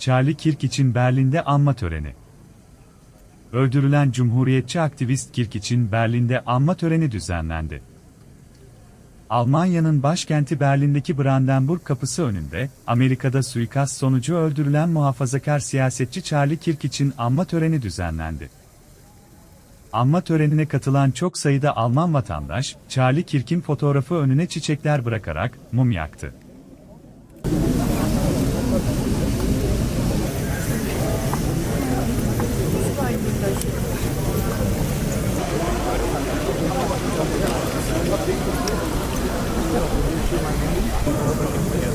Charlie Kirk için Berlin'de anma töreni. Öldürülen Cumhuriyetçi aktivist Kirk için Berlin'de anma töreni düzenlendi. Almanya'nın başkenti Berlin'deki Brandenburg kapısı önünde, Amerika'da suikast sonucu öldürülen muhafazakar siyasetçi Charlie Kirk için anma töreni düzenlendi. Anma törenine katılan çok sayıda Alman vatandaş, Charlie Kirk'in fotoğrafı önüne çiçekler bırakarak mum yaktı. Thank you.